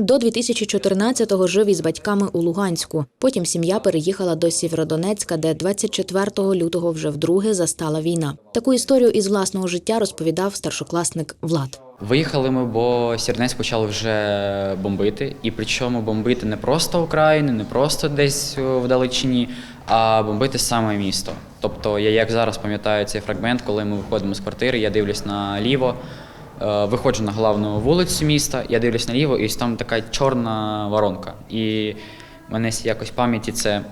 До 2014-го жив із батьками у Луганську. Потім сім'я переїхала до Сєвєродонецька, де 24 лютого вже вдруге застала війна. Таку історію із власного життя розповідав старшокласник Влад. Виїхали ми, бо Сірнець почали вже бомбити. І причому бомбити не просто Україну, не просто десь в далечині, а бомбити саме місто. Тобто, я як зараз пам'ятаю цей фрагмент, коли ми виходимо з квартири, я дивлюсь наліво, виходжу на головну вулицю міста, я дивлюсь наліво, і там така чорна воронка. І в мене якось пам'яті це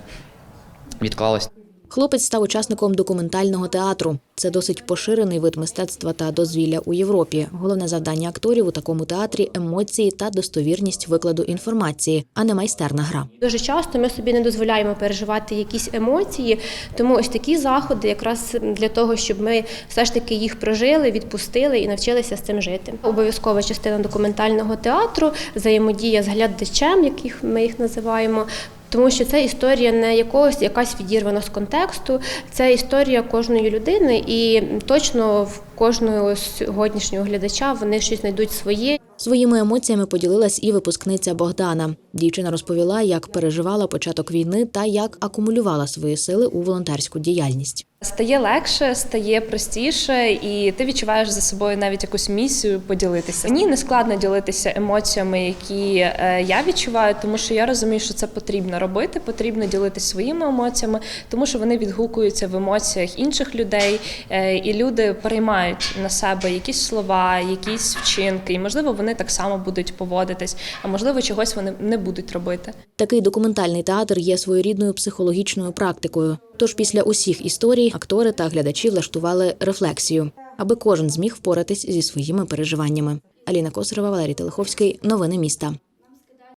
відклалось. Хлопець став учасником документального театру. Це досить поширений вид мистецтва та дозвілля у Європі. Головне завдання акторів у такому театрі емоції та достовірність викладу інформації, а не майстерна гра. Дуже часто ми собі не дозволяємо переживати якісь емоції, тому ось такі заходи якраз для того, щоб ми все ж таки їх прожили, відпустили і навчилися з цим жити. Обов'язкова частина документального театру, взаємодія з глядачем, яких ми їх називаємо. Тому що це історія не якогось якась відірвана з контексту, це історія кожної людини, і точно в кожного сьогоднішнього глядача вони щось знайдуть своє. Своїми емоціями поділилась і випускниця Богдана. Дівчина розповіла, як переживала початок війни та як акумулювала свої сили у волонтерську діяльність. Стає легше, стає простіше, і ти відчуваєш за собою навіть якусь місію поділитися. Мені не складно ділитися емоціями, які е, я відчуваю, тому що я розумію, що це потрібно робити. Потрібно ділитися своїми емоціями, тому що вони відгукуються в емоціях інших людей, е, і люди переймають на себе якісь слова, якісь вчинки, і можливо вони так само будуть поводитись, а можливо, чогось вони не будуть робити. Такий документальний театр є своєрідною психологічною практикою. Тож після усіх історій актори та глядачі влаштували рефлексію, аби кожен зміг впоратись зі своїми переживаннями. Аліна Косарова, Валерій Телеховський. Новини міста.